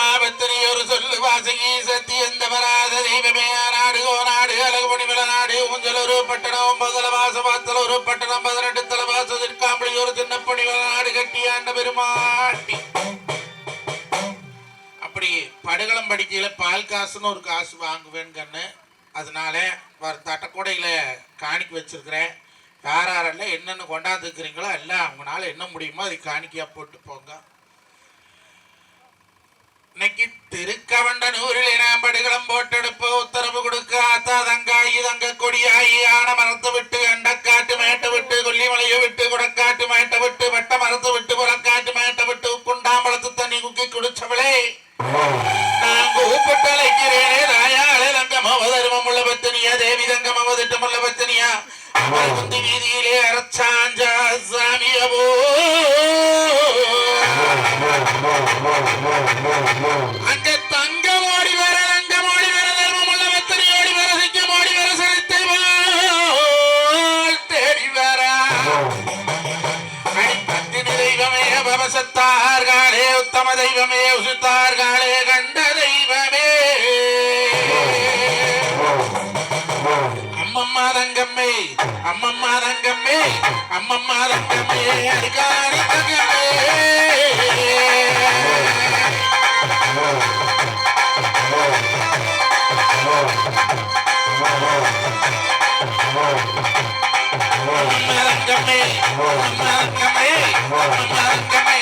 அம்மாபத்திரி ஒரு சொல்லு வாசகி சத்தி எந்த வராத தெய்வமே. நாடு ஓ நாடு அழகுமணி நாடு ஊஞ்சல் ஒரு பட்டணம் ஒன்பதுல வாச வாத்தல ஒரு பட்டணம் பதினெட்டு தல வாசதிற்காம்படி ஒரு சின்னப்பணி நாடு கட்டி ஆண்ட பெருமாட்டி அப்படி படுகளம் படிக்கையில பால் காசுன்னு ஒரு காசு வாங்குவேன்னு கண்ணு. அதனால வர தட்டக்கூடையில வச்சிருக்கிறேன். யார் யாரெல்லாம் என்னென்ன கொண்டாந்துருக்கிறீங்களோ எல்லாம் அவங்களால என்ன முடியுமோ அதை காணிக்கையாக போட்டு போங்க. இன்னைக்கு திருக்கவண்டனூரில் நாம் படுகளம் போட்டெடுப்பு உத்தரவு கொடுக்க ஆத்தா தங்காயி தங்க கொடியாயி ஆன மரத்து விட்டு அண்டக்காட்டு மேட்டை விட்டு கொல்லிமலையை விட்டு குடக்காட்டு மேட்டை விட்டு வெட்ட மரத்து விட்டு புறக்காட்டு மேட்டை விட்டு குண்டாம்பளத்து தண்ணி குக்கி குடிச்சவளே. நான் கூப்பிட்டு அழைக்கிறேனே ராயாளே தங்கம் அவதர்மம் உள்ள பத்தினியா தேவி தங்கம் அவதிட்டம் உள்ள பத்தினியா வீதியிலே அரச்சாஞ்சா சாமியவோ அங்க தங்கம் ஓடி வர ரங்கம் ஓடி வர தர்மம் உள்ள பத்தினி ஓடி வர சிங்கம் ஓடி வர சரித்தை தேடி வர தெய்வமே பவசத்தார்களே உத்தம தெய்வமே உசுத்தார்களே அம்மம்மா தங்கம்மே அம்மம்மா தங்கம்மே அம்மம்மா தங்கம்மே அடிக்காரி தங்கம்மே அம்மரங்கமே அம்மரங்கமே அம்மரங்கமே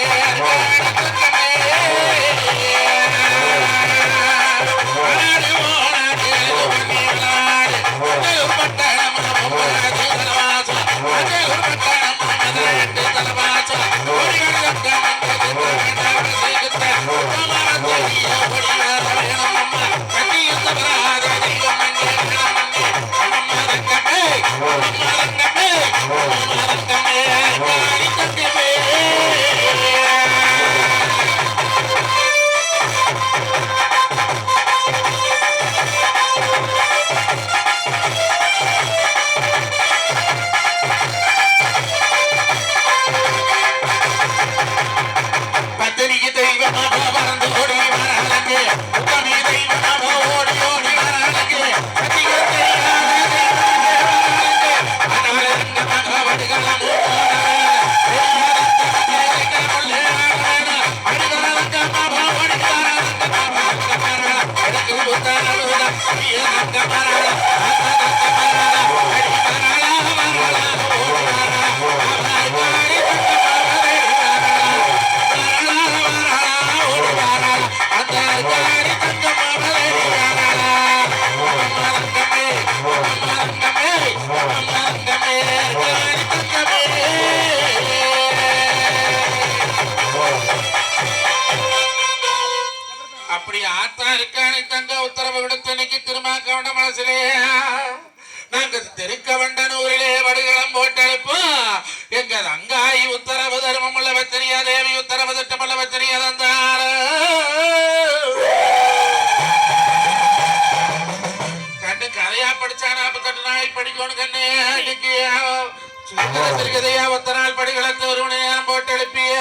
சிறுகதையா ஒத்த நாள் படிகளத்து ஒருவனையாம் போட்டு எழுப்பிய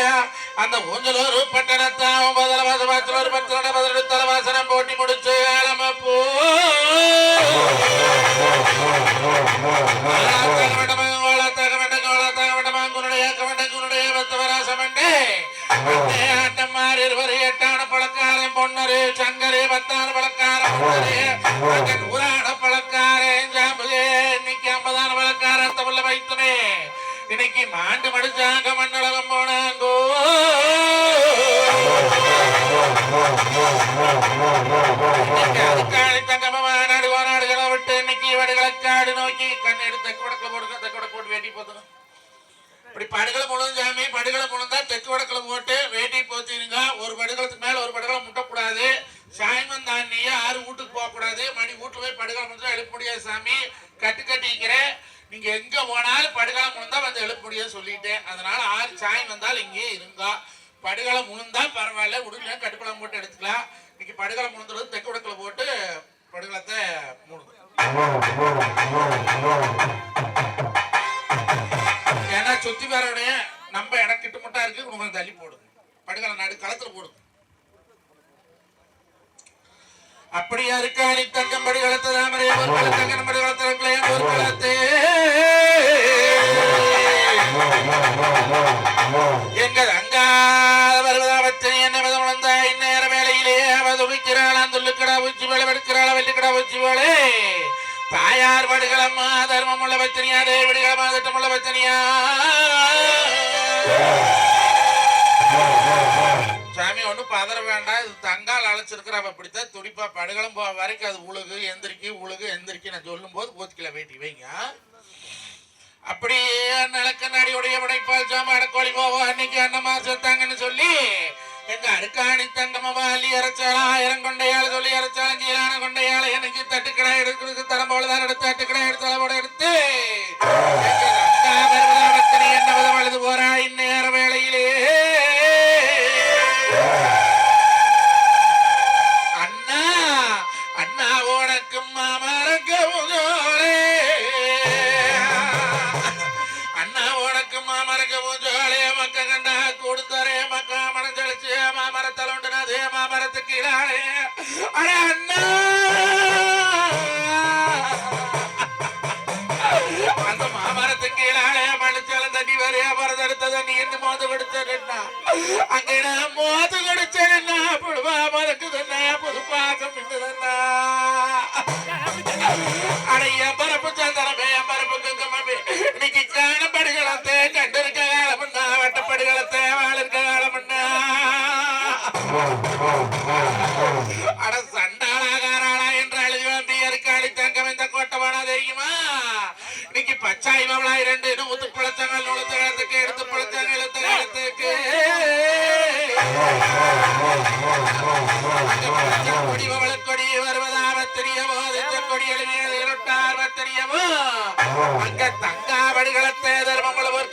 அந்த ஊஞ்சலூர் பட்டணத்தான் ஒன்பதுல வாசவாசல் ஒரு பத்து பதினெட்டு தலவாசனம் போட்டி முடிச்சு ஆலமப்பூ ஆட்டமாறு இருவர் பொன்னரு சங்கரு இன்னைக்கு ஐம்பதான பழக்காரத்தை உள்ள வைத்தனே. இன்னைக்கு மாண்டு மடிச்சாங்க மண்ணளகம் போனாங்கோ. இன்னைக்கு தங்கமா நாடு நாடுகளை விட்டு இன்னைக்கு வடுகளக்காடு நோக்கி கண் எடுத்து தெக்குவடக்கில் போடுங்க தெக்குவடக்கு போட்டு வேட்டி போதுங்க இப்படி படுகளை முழுதும் சாமி படுகளை முழுந்தா தெற்கு வடக்கில் போட்டு வேட்டி போத்திருங்க. ஒரு படுகளத்துக்கு மேல ஒரு படுகளை முட்டக்கூடாது. சாயமன் தாண்டியே ஆறு வீட்டுக்கு போகக்கூடாது. மணி வீட்டு போய் படுகளை முடிஞ்சா எழுப்ப முடியாது சாமி. கட்டு கட்டிக்கிறேன். நீங்க எங்க போனாலும் படுகளை முழுந்தா வந்து எழுப்ப முடியாது சொல்லிட்டேன். அதனால ஆறு சாயம் வந்தால் இங்கேயே இருந்தா படுகளை முழுந்தா பரவாயில்ல உடனே கட்டுப்படம் போட்டு எடுத்துக்கலாம். இன்னைக்கு படுகளை முழுந்துறது தெக்கு வடக்கில் போட்டு படுகளத்தை மூடுது. ஏன்னா சுத்தி வரவுடைய நம்ம இடம் கிட்ட மட்டும் இருக்கு உங்களுக்கு தள்ளி போடுது. படுகளை நடு களத்துல போடுது. அப்படியா இருக்காணி தங்கம் படுகளத்து தாமரை ஒரு கலத்தங்கன் படுகளத்து கிளையம் ஒரு கலத்தே எங்கள் அங்காத வருவதாவத்தினை என்ன விதம் வந்த இந்நேர வேளையிலே அவ துடிக்கிறாள் அந்த துள்ளுக்கடா உச்சி வேலை வெடுக்கிறாள் வெள்ளிக்கடா உச்சி வேலை தாயார் வடுகளம்மா தர்மம் உள்ள வச்சனியா தேவடிகளம்மா திட்டம் உள்ள வச்சனியா சாமி ஒன்றும் பதற வேண்டாம். இது தங்கால் அழைச்சிருக்கிற அவ அப்படித்தான் துடிப்பா படுகளம் போக வரைக்கும் அது உழுகு எந்திரிக்கி உழுகு எந்திரிக்கி நான் சொல்லும் போது போத்துக்கில வேட்டி வைங்க. அப்படியே நிலக்கண்ணாடி உடைய படைப்பால் சாமாட கோழி போவோம் அன்னைக்கு அன்னமா செத்தாங்கன்னு சொல்லி எங்க அருக்காணி தங்கமவா அள்ளி அரைச்சாளா ஆயிரம் கொண்டையாள் சொல்லி அரைச்சாலும் கீழான கொண்டையாள் எனக்கு தட்டுக்கடை எடுக்கிறது தரம் போலதான் எடுத்து தட்டுக்கடை எடுத்து அளவோட எடுத்து என்ன விதம் அழுது போறா இந்நேர வேளையிலே. மாமரத்துக்கு அட அண்ணா. அந்த மாமரத்துக்கு இடாளே மனுச்சாலும் தண்ணி வரையா மரத்தெடுத்த தண்ணி என்று மோது கொடுத்தா அங்கே நான் மோது கொடுத்தேன்னா? புழுவா மறக்குதுன்னா? புது பாசம் இருந்ததுன்னா அடைய பரப்பு சந்தனமே பரப்பு அட சண்டாளாகாராளா என்று அழுதி வந்து எருக்காளி தங்கம் இந்த கோட்டை வேணா தெரியுமா? இன்னைக்கு பச்சாய் பவளா இரண்டு நூத்து பிழைச்சாங்க நூலத்து காலத்துக்கு எடுத்து பிழைச்சாங்க எழுத்து காலத்துக்கு கொடி கொடி வருவதாக தெரியவோ கொடி எழுதிட்டார் தெரியவோ அங்க தங்காவடிகளத்தை தர்மமுள்ள ஒரு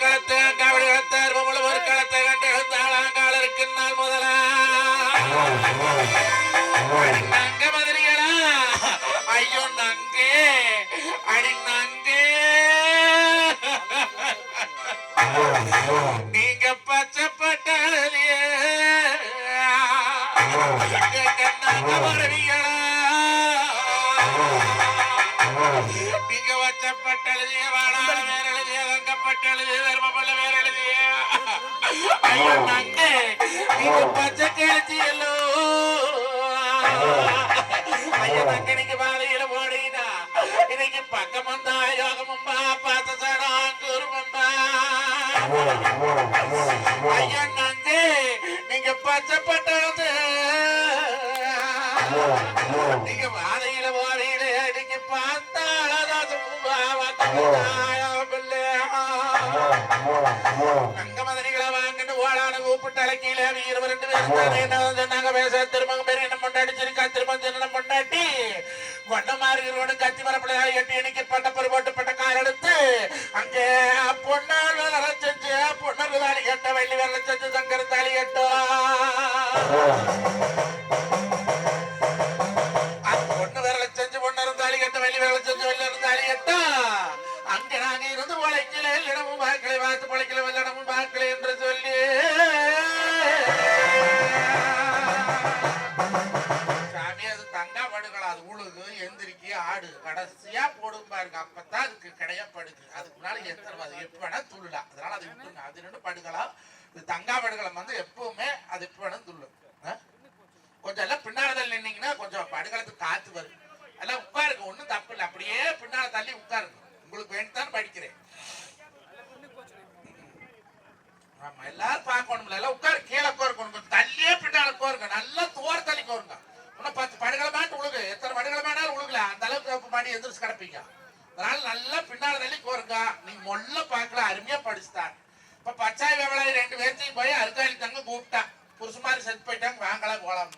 நங்க மதுரைகளா ஐயோ நங்கே அடி நங்கே நீங்க பச்சைப்பட்டாலே நங்க வருவீங்களா நீங்க வச்சப்பட்டழுதிய வாழாத வேறழுதிய தங்கப்பட்டழுதிய தர்மபுள்ள வேறழுதிய. ஐயோ நங்கே நீங்க பச்சை கிழச்சியல்லோ ஐயோ நங்க நீங்க பாதையில போடுகிறா இன்னைக்கு பக்கம் வந்தா யோகமும்பா பார்த்த சடம் குருமம்பா ஐயோ நங்கே நீங்க பச்சைப்பட்டழுது நீங்க வாதையில மரப்பிள்ளையாளி கட்டி அங்கே செஞ்சு கட்ட வெள்ளி வேலை செஞ்சு தாலி கட்டும் இருந்து இடமும் வாக்களே பார்த்து பொழைக்கல வல்லடமும் பார்க்கல என்று சொல்லி. சாமி அது தங்கா படுகள் அது உழுகு எந்திரிக்கி ஆடு கடைசியா போடும் பாருங்க. அப்பதான் அதுக்கு கிடையப்படுது. அதுக்கு முன்னாடி எத்தனை அது எப்ப வேணா துள்ளலாம். அதனால அது விட்டுருங்க அது ரெண்டு படுகளா இது தங்கா படுகளம் வந்து எப்பவுமே அது எப்ப வேணும் துள்ளும். கொஞ்சம் எல்லாம் பின்னால நின்னீங்கன்னா கொஞ்சம் படுகளத்துக்கு காத்து வரும். எல்லாம் உட்காருங்க ஒன்றும் தப்பு இல்லை. அப்படியே பின்னால தள்ளி உட்காருங்க. உங்களுக்கு வேண்டித்தான் படிக்கிறேன். ஆமா எல்லாரும் பார்க்கணும்ல. எல்லாம் உட்காரு கீழே கோருக்கணும் கொஞ்சம் தள்ளியே பின்னால கோருங்க நல்லா தோர் தள்ளி கோருங்க இன்னும் பத்து படுகளமாட்டு உழுகு. எத்தனை படுகளமானாலும் உழுகல. அந்த அளவுக்கு மாடி எந்திரிச்சு கிடப்பீங்க. அதனால நல்லா பின்னால தள்ளி கோருங்க நீங்க மொல்ல பார்க்கல அருமையா படிச்சுட்டாங்க இப்ப பச்சாய் வேவலாய் ரெண்டு பேர்த்தையும் போய் அருகாளி தங்க கூப்பிட்டா. புருஷமாரி செத்து போயிட்டாங்க. வாங்கலாம் போலாம்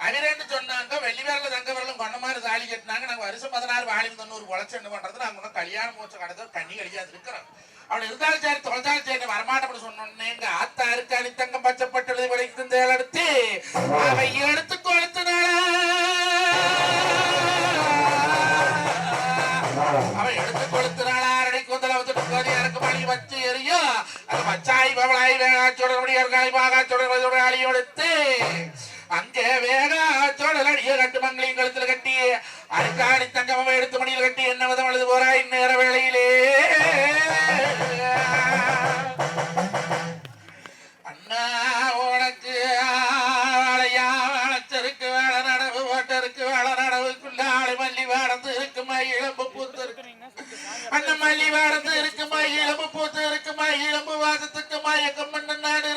அவரேன்னு சொன்னாங்க வெள்ளி விரல தங்க விரலும் கொண்ட மாதிரி தாலி கட்டினாங்க. நாங்க வருஷம் பதினாறு வாழி தொண்ணூறு உழைச்சு என்ன பண்றது நாங்க ஒன்றும் கல்யாணம் மூச்ச கடத்த கண்ணி கழியாது இருக்கிறோம் அவள் இருந்தாலும் சரி தொலைஞ்சாலும் சரி வரமாட்டேன்னு சொன்னோன்னே எங்க ஆத்தா இருக்கு அனித்தங்கம் பச்சைப்பட்டது விலைக்கு தேள் எடுத்து. அவை எடுத்து கொளுத்துனாளா அவன் எடுத்து கொளுத்துனாளா அரடி கூந்தல வந்துட்டு போதி இறக்கு பழி வச்சு எரியும் அது பச்சாய் பவளாய் வேகாச்சோட முடியாய் பாகாச்சோட அழியொடுத்து அங்கே வேகாத்தோட அடிய கட்டு மங்களையும் கழுத்துல கட்டி அருக்காணி தங்கமும் எடுத்து மணியில் கட்டி என்ன விதம் எழுது போறா இந்நேர வேளையிலே. அண்ணா உனக்கு ஆளையா வளர்த்தருக்கு வேலை நடவு போட்டருக்கு வேலை நடவுக்குள்ள ஆளை மல்லி வாடத்து இருக்குமா இளம்பு பூத்து இருக்கு. அந்த மல்லி வாடத்து இருக்குமா இளம்பு பூத்து இருக்குமா இழம்பு வாசத்துக்குமா எக்கம் பண்ண நாடு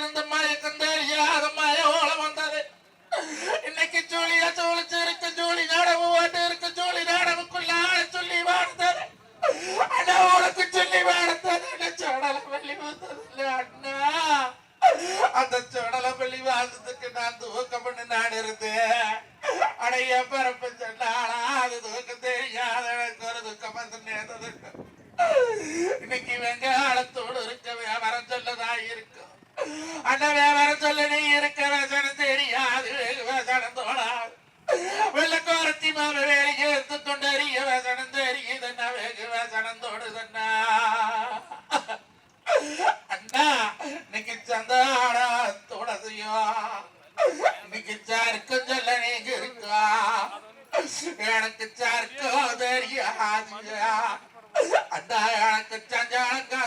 அண்ணா எனக்கு சஞ்சானுக்கு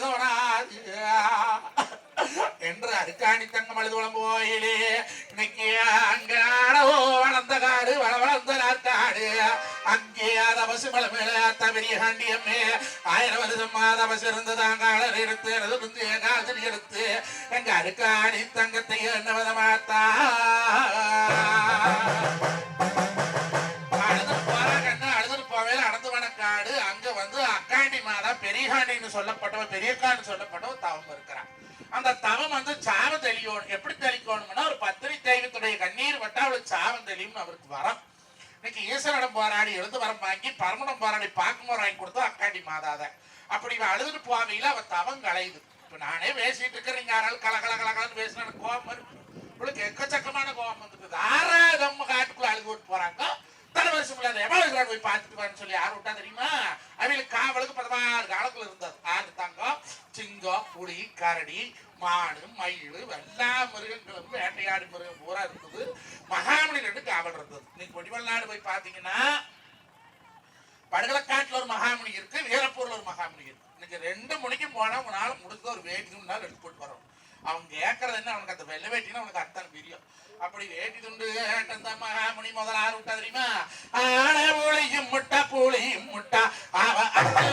என்று அருக்காணி தங்கம் அழுதுவளம் போயிலே. இன்னைக்கு அங்காடோ வளர்ந்த காடு வள வளர்ந்த நாட்டாடு அங்கே தவசு மலை மேல தவறிய காண்டியம்மே. ஆயிரம் வருஷம் தவசு இருந்ததாங்க அழல் எடுத்து இருந்து காதலி எடுத்து எங்க அருக்காணி தங்கத்தை என்ன விதமாத்தா வந்து அக்காண்டி மாதா பெரியகாண்டின்னு சொல்லப்பட்டவன் பெரியக்கான்னு சொல்லப்பட்டவன் தவம் இருக்கிறான். அந்த தவம் வந்து சாவம் தெளியணும். எப்படி தெளிக்கணும்னா ஒரு பத்திரி தெய்வத்துடைய கண்ணீர் வட்டா அவளுக்கு சாவம் தெளியும்னு அவருக்கு வரம். இன்னைக்கு ஈஸ்வரிடம் போராடி எழுந்து வரம் வாங்கி பரமடம் போராடி பாக்குமரம் வாங்கி கொடுத்தோம் அக்காண்டி மாதாத அப்படி இவன் அழுதுட்டு போவையில அவன் தவம் களையுது. இப்ப நானே பேசிட்டு இருக்கிறேன் யாராலும் கல கல கலகலன்னு பேசினா கோபம் வருது இவளுக்கு எக்கச்சக்கமான கோபம் வந்துட்டு ஆறா நம்ம காட்டுக்குள்ள அழுது விட்டு போறாங்க. தலைவரிசம் இல்லாத எவ்வளவு போய் பார்த்துட்டு வான்னு சொல்லி யார் விட்டா தெரியுமா? அவங்களுக்கு காவலுக்கு பதினாறு காலத்துல இருந்தது ஆறு தங்கம் சிங்கம் புலி கரடி மாடு மயில் எல்லா மிருகங்களும் வேட்டையாடு மிருகம் பூரா இருந்தது. மகாமணி ரெண்டு காவல் இருந்தது. நீங்க கொடிவல்நாடு போய் பாத்தீங்கன்னா படுகளக்காட்டுல ஒரு மகாமணி இருக்கு வீரப்பூர்ல ஒரு மகாமணி இருக்கு. இன்னைக்கு ரெண்டு மணிக்கு போனா உன்னால முடிஞ்ச ஒரு வேட்டியும் எடுத்து போட்டு வரும் அவன் கேட்கறது என்ன? அவனுக்கு அந்த வெள்ளை வேட்டின்னு அவனுக்கு அத்தனை பிரியம். அப்படி வேட்டி துண்டு அந்த மகாமணி முதல்ல ஆறு விட்டா தெரியுமா? ஆன புளியும் முட்டா பூளையும் முட்டா. அவ அத்து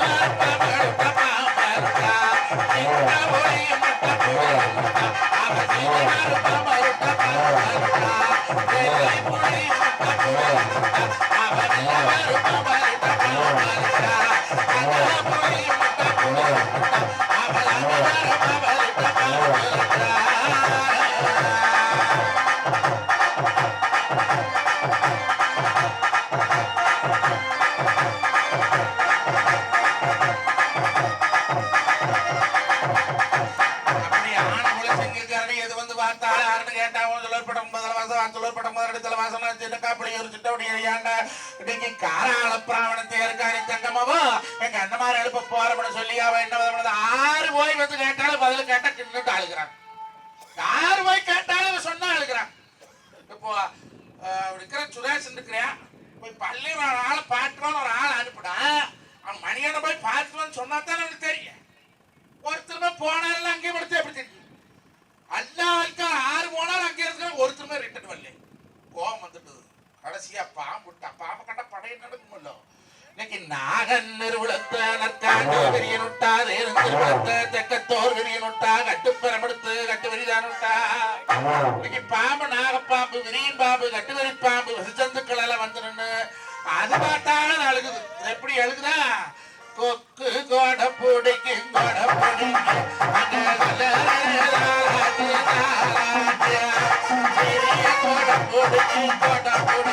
போய் வந்து கேட்டாலும் பதில் கேட்டா தின்னுட்டு அழுகிறான் யாரு போய் கேட்டாலும் அவன் சொன்னா அழுகிறான் இப்போ அஹ், இருக்கிற சுரேஷன் இருக்கிறியா போய் பள்ளியில் ஒரு ஆளை பார்க்கணும்னு ஒரு ஆள் அனுப்புடா அவன் மணியான போய் பார்க்கணும்னு சொன்னா தானே அவனுக்கு தெரியும் ஒருத்தருமே போனாலும் அங்கே படுத்து எப்படி தெரியும் எல்லா ஆட்கள் ஆறு போனாலும் அங்கே இருக்கிற ஒருத்தருமே ரிட்டர்ன் வரல கோவம் வந்துட்டது கடைசியா பாம்பு விட்டா பாம்பு கண்ட படைய நடக்குமല്ലോ இன்னைக்கு நாகன் நிறுவனத்த நற்காண்டு விரியனுட்டா தேர்ந்த தெக்கத்தோர் விரியனுட்டா கட்டுப்பரமெடுத்து கட்டு விரிதானுட்டா இன்னைக்கு பாம்பு நாகப்பாம்பு விரியின் பாம்பு கட்டுவரி பாம்பு விசஜந்துக்கள் எல்லாம் வந்துருன்னு அது பார்த்தாலும் அழுகுது. எப்படி அழுகுதா? கொக்கு கோட பிடிக்கு கோட பிடிக்கு அங்க கோட பிடிக்கு.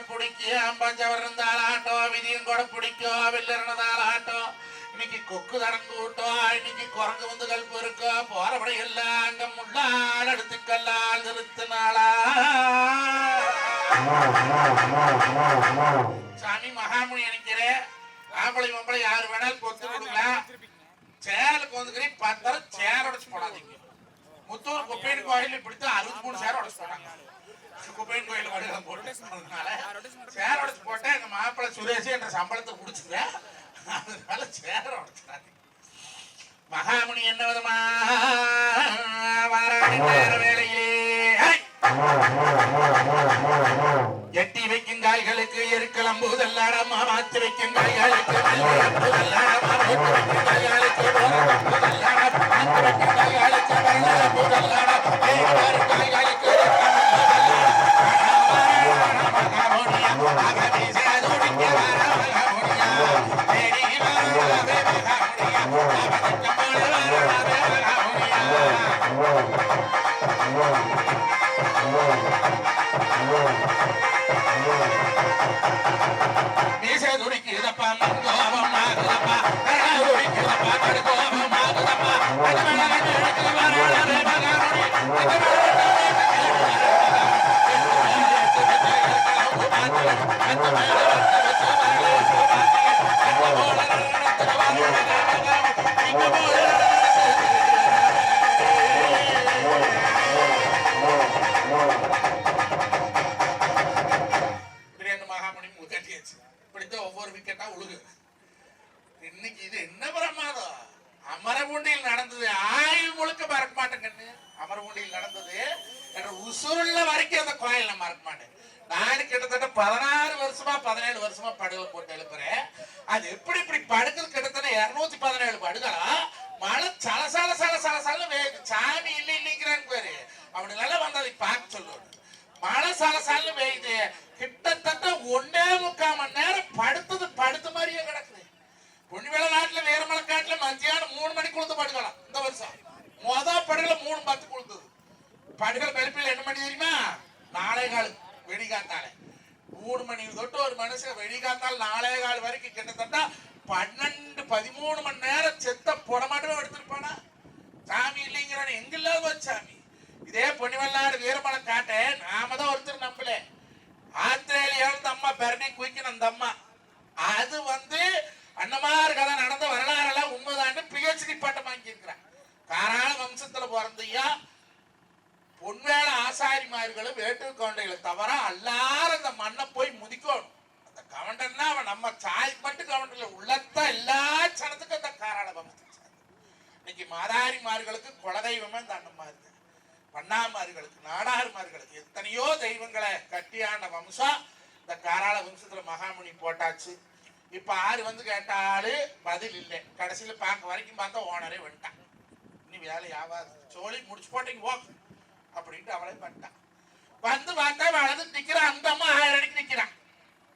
கூட பிடிக்கும் பஞ்சவர் இருந்தாலாட்டம் விதியும் கூட பிடிக்கும் வில்லறனதாலாட்டம் இன்னைக்கு கொக்கு தரங்கு விட்டோம் இன்னைக்கு குரங்கு வந்து கல்பு இருக்கோ போறபடி எல்லாம் அங்க முள்ளால் எடுத்துக்கல்லால் நிறுத்தினாளா சாமி மகாமுனி நினைக்கிறேன் ஆம்பளை மம்பளை யாரு வேணாலும் கொத்து கொடுக்கலாம் சேலுக்கு வந்துக்கிறேன். பத்தரம் சேர் உடச்சு போடாதீங்க. முத்தூர் குப்பையன் கோயில் இப்படித்தான் அறுபத்தி மூணு சேர் உடச்சு போடாங்க குப்பையன் கோயில் வடிவம் சேர் உடச்சு போட்டேன். எங்க மாப்பிள்ளை சுரேஷ் என்ற சம்பளத்தை குடிச்சுக்கிறேன் அதனால சேர் மகாமுனி என்ன விதமா? வாராணி நேர வேலையிலே எட்டி வைக்கும் காய்களுக்கு எருக்களம்பூதல்லாடமா மாத்து வைக்கும் காய்களுக்கு வைக்கும் காய்களுக்கு வைக்கும் காய்களுக்கு வெள்ளம்பூதல்லாடா வேறு காய்களுக்கு மீச துடிக்குதப்பா கோபம் ஆகுதப்பா துடிக்குதப்பா கோபம் ஆகுதப்பா ரெண்டு மகாமணி முகட்டியாச்சு இப்படித்தான் ஒவ்வொரு விக்கெட்டா உழுகு. இன்னைக்கு இது என்ன பிரமாதம்? அமரபூண்டியில் நடந்தது. ஆயுள் முழுக்க மறக்க மாட்டேன் கண்ணு. அமரபூண்டியில் நடந்தது. என்ற உசுருள்ள வரைக்கும் அந்த கோயில் மறக்க மாட்டேன். கிட்டத்தட்ட பதினாறு வருஷமா பதினேழு வருஷமா படுகை போட்டு எழுப்புறேன். அது எப்படி இப்படி படுக்கிறது கிட்டத்தட்ட இருநூத்தி பதினேழு படுகளா? மழை சல சல சல சல சல வேகு சாமி இல்லை இல்லைங்கிறாங்க பேரு. அவனுங்கெல்லாம் வந்து அதை பார்க்க சொல்லுவாங்க மழை சலசலன்னு பெய்யுது கிட்டத்தட்ட ஒன்னே முக்கால் மணி நேரம் படுத்தது படுத்த மாதிரியே கிடக்குது. பொன்னிவேல நாட்டுல வீரமலை காட்டுல மத்தியானம் மூணு மணி கொடுத்து படுக்கலாம். இந்த வருஷம். மொத படுகல மூணு பத்து குளுந்தது படுகல் பெருப்பில் என்ன மணி தெரியுமா? நாளை காலம் வெடிகாத்தாலே மூணு மணி தொட்டு ஒரு மனுஷன் வெளிகாத்தால் நாளே கால் வரைக்கும் கிட்டத்தட்ட பன்னெண்டு பதிமூணு மணி நேரம் செத்த புடமாட்டமே எடுத்திருப்பானா? சாமி இல்லைங்கிறான். எங்க ஒரு சாமி? இதே பொன்னிவல்லாடு வீரமலை காட்டை நாம தான் ஒருத்தர் நம்பல. ஆஸ்திரேலியாவில் இந்த அம்மா பெரணி குயிக்கணும் அந்த அம்மா. அது வந்து அன்னமார் கதை நடந்த வரலாறு எல்லாம் உண்மைதான்னு பிஹெச்டி பட்டம் வாங்கியிருக்கிறான் காராள வம்சத்துல பிறந்தையா பொன்வேல ஆசாரிமார்களும் வேட்டு கவுண்டைகளை தவிர எல்லாரும் அந்த மண்ணை போய் முதிக்கணும். அந்த கவண்டன்னா அவன் நம்ம சாய் மட்டும் கவுண்டர்ல உள்ளத்த எல்லா சனத்துக்கும் அந்த காராள வம்சத்தை இன்னைக்கு மாதாரிமார்களுக்கு குலதெய்வமே இந்த அண்ணம்மா இருக்கு பண்ணாமார்களுக்கு நாடாருமார்களுக்கு எத்தனையோ தெய்வங்களை கட்டியாண்ட வம்சம் இந்த காராள வம்சத்துல மகாமுனி போட்டாச்சு. இப்ப ஆறு வந்து கேட்டாலு பதில் இல்லை. கடைசியில பார்க்க வரைக்கும் பார்த்தா ஓனரே வந்துட்டான். இனி வேலை ஆகாது சோழி முடிச்சு போட்டீங்க போ. அப்படின்ட்டு அவளே பண்ணிட்டான் வந்து பார்த்தா வலது நிக்கிறான் அந்த அம்மா ஆயிரம் அடிக்கு நிக்கிறான்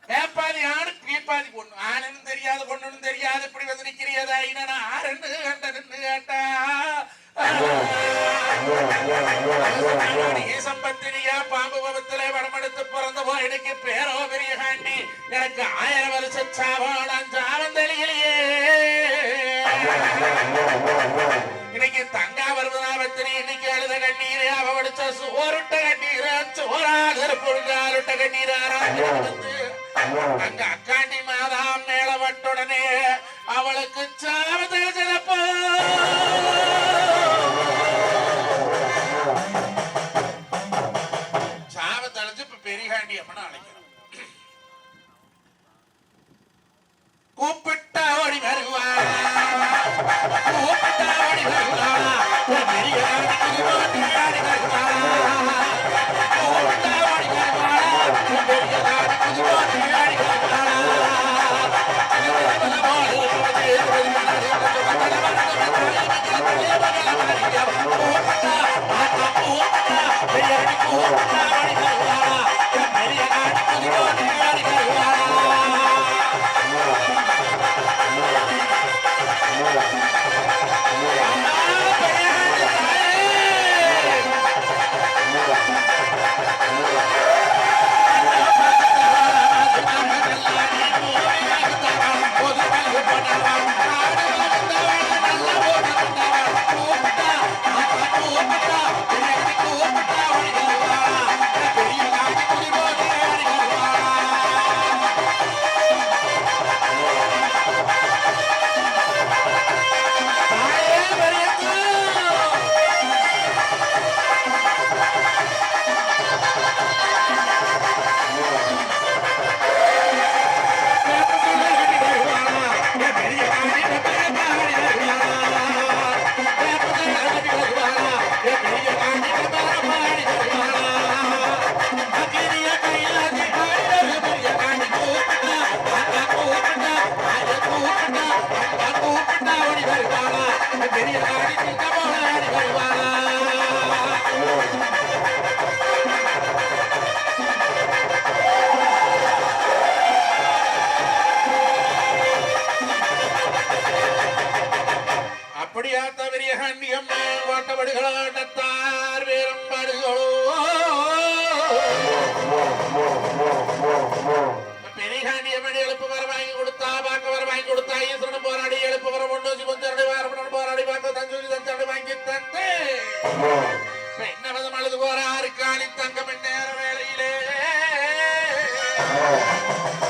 மேப்பாதி ஆணு கீழ்பாதி பொண்ணு. ஆணுன்னு தெரியாது பொண்ணுன்னு தெரியாது இப்படி வந்து நிக்கிறியதா இனா ஆறுன்னு கண்டன்னு கேட்டா. பாம்பு பவத்திலே வடமெடுத்து பிறந்த எனக்கு பேரோ பெரிய காண்டி எனக்கு ஆயிரம் வருஷ சாவான் சாவந்தளியிலேயே இன்னைக்கு தங்கா வருவதாபத்தினி இன்னைக்கு அழுத கண்ணீரே அவ வடிச்ச சோறுட்ட கண்ணீர சோறாக கண்ணீராரா அங்க அக்காண்டி மாதாம் மேலவட்டுடனே அவளுக்கு சாவத அப்படியா தவறிய கண்டியம் கோட்டபடுகளாட்டத்தார் வீரம் பெரிய கண்டியம் எழுப்பு வர வாங்கி கொடுத்தா பார்க்க வர வாங்கி கொடுத்தா ஈஸ்வரன் போராடி எழுப்பு வர ஒன்று கொஞ்சரடி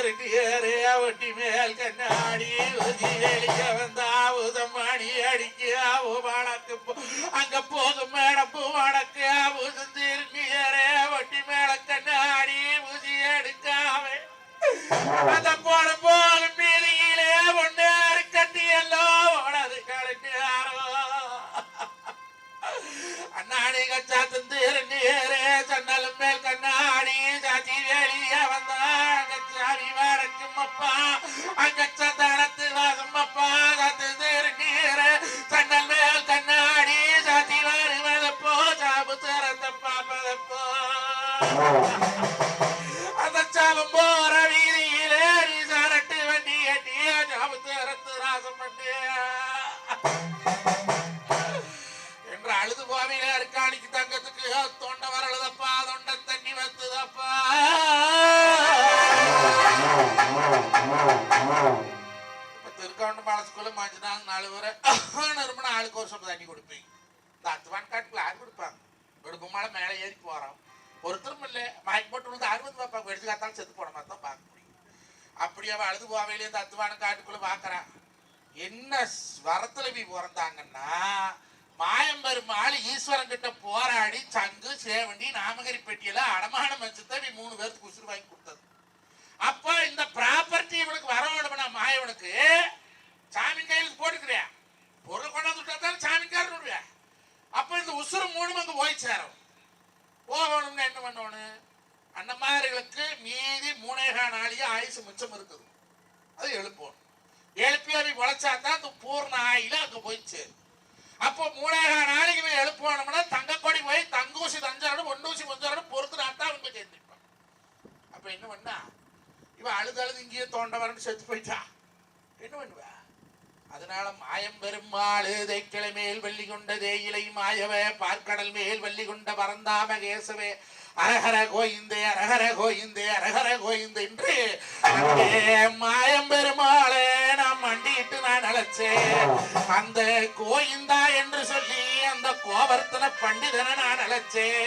இருக்கு திருட்டியாரே ஒட்டி மேல் கண்ணாடி ஊதி வெளியே வந்தா ஊதம் மணி அடிக்கு ஆவு வடக்கு அங்க போகும் மேடப்பு வடக்கு இருக்கு ஏறே ஒட்டி மேல கண்ணாடி ஊதி எடுக்காவே. அந்த போன போன மீதியிலே ஒன்னாரு கட்டி எல்லாம் ஓடாது கலட்டியாரோ அண்ணாடி கச்சா தந்து கச்சாத்து ஏறே சன்னலும் மேல் கண்ணாடி வந்தாங்க சாமி வடக்கும் அப்பா. அங்க சந்தானத்து வாசம் அப்பா. சாத்து திருநீரே சன்னல் மேல் கண்ணாடி. சாத்தி வருவதப்போ சாபு திறந்த பாப்பதப்போ அந்த சாபம் போற வீதியிலே நீ சரட்டு வண்டி கட்டிய சாபு திறத்து ராசம் பண்ணியா என்று அழுது போவில இருக்காணிக்கு தங்கத்துக்கு தொண்டை வரழுதப்பா இப்ப மனசுக்குள்ள பாலத்துக்குள்ள மாஞ்சினாங்க நாலு பேரை நிறுவனம் ஆளுக்கு ஒரு சொம்பு தண்ணி கொடுப்பீங்க. இந்த அத்துவான் காட்டுக்குள்ள யார் கொடுப்பாங்க? விடுப்புமால மேலே ஏறி போறோம் ஒருத்தரும் இல்லை மயக்கு போட்டு விழுந்து அறுபது பார்ப்பாங்க எடுத்து காத்தாலும் செத்து போன மாதிரி தான் பார்க்க முடியும். அப்படி அவன் அழுது போவையிலே இந்த அத்துவான காட்டுக்குள்ள பாக்குறான். என்ன ஸ்- வரத்துல போய் பிறந்தாங்கன்னா மாயம்பெருமாள் ஈஸ்வரன் கிட்ட போராடி சங்கு சேவண்டி நாமகரி பெட்டியில அடமானம் மஞ்சத்தை நீ மூணு பேருக்கு உசுறு வாங்கி கொடுத்தது. அப்ப இந்த ப்ராப்பர்ட்டி இவனுக்கு வர வேணும்னா சாமி கையில் போட்டுக்கிறியா? பொருள் கொண்டாந்து விட்டா தான் சாமிக்காரன் விடுவியா அப்ப இந்த உசுறு மூணு அங்க போய் சேரும். போகணும்னு என்ன பண்ணணும்? அந்த மாதிரிகளுக்கு மீதி மூணேகா நாளையே ஆயுசு மிச்சம் இருக்குது. அது எழுப்பணும். எழுப்பி அதை உழைச்சா தான் அந்த பூர்ண ஆயில அங்க போய் சேரும். அப்போ மூணேகா நாளைக்கு போய் எழுப்பணும்னா தங்கக்கொடி போய் தங்கூசி தஞ்சாடு ஒண்டூசி கொஞ்சாடு பொறுத்து நாட்டா அவங்க சேர்ந்துப்பான் அப்ப என்ன பண்ணா? இவன் அழுது அழுது இங்கேயே தோண்ட வரன்னு செத்து போயிட்டா. என்ன பண்ணுவ அதனால மாயம் பெருமாள் தைக்கிளை மேல் வள்ளி கொண்ட தேயிலை மாயவே பார்க்கடல் மேல் வள்ளி கொண்ட பரந்தாம கேசவே அரஹர கோயிந்தே அரஹர கோயிந்தே அரஹர கோயிந்தே என்று மாயம் பெருமாளே நாம் மண்டிட்டு நான் அழைச்சேன். அந்த கோயிந்தா என்று சொல்லி அந்த கோவர்த்தன பண்டிதனை நான் அழைச்சேன்.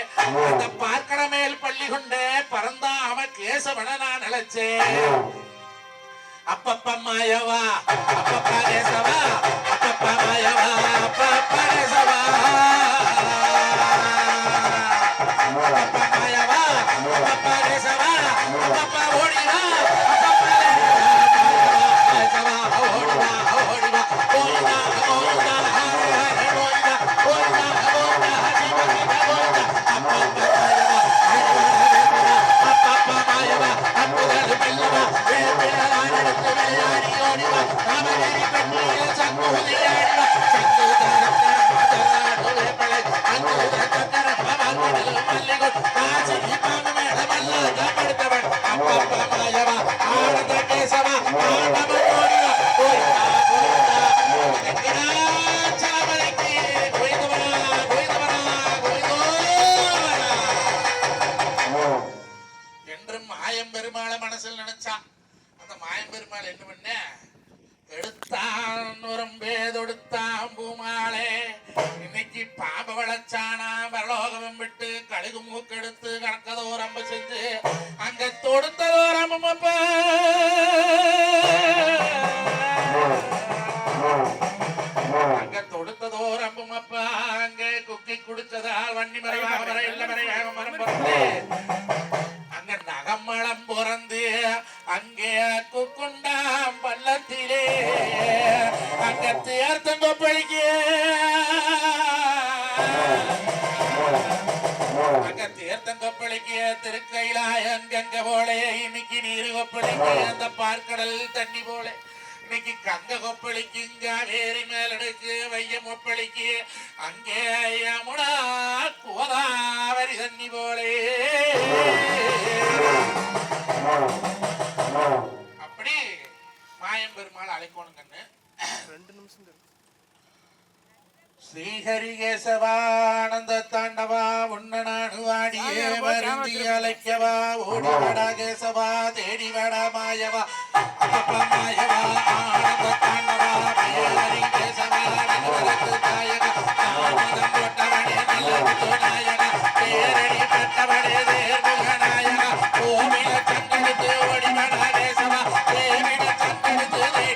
அந்த பார்க்கட மேல் பள்ளி கொண்ட பரந்தாம கேசவனை நான் அழைச்சேன். அப்பப்ப மாயவா அப்பப்ப கேசவா அப்பப்ப மாயவா அப்பப்ப கேசவா அப்பப்ப மாயவா அப்பப்ப கேசவா அப்பப்ப ஓடிவா அப்பப்ப கேசவா ஓடிவா ஓடிவா ஓடிவா. ஆனந்த கேசவா ஆண்டவன் கொப்பளிக்கு திருக்கைலாயம் கங்க போலே இன்னைக்கு நீர் கொப்பளிக்கு அந்த பார்க்கடல் தண்ணி போல. இன்னைக்கு கங்க கொப்பளிக்கும் காவேரி மேலடுக்கு வையம் ஒப்பளிக்கு அங்கே யமுனா கோதாவரி தண்ணி போலே. அப்படி மாயம் பெருமாள் அழைக்கணும் கண்ணு ஸ்ரீஹரிகேசவானந்த தாண்டவா உன்னநாடு வாடியே வருந்தி அழைக்கவா ஓடி வடா கேசவா தேடி வடா மாயவா மாயவா ஆனந்த தாண்டவா பேரி கேசவா நகரத்து தாயகா போட்டவனே நாயகா பேரடி பெற்றவனே தேர்முக நாயகா கேசவா தேவிட சங்கெடுத்து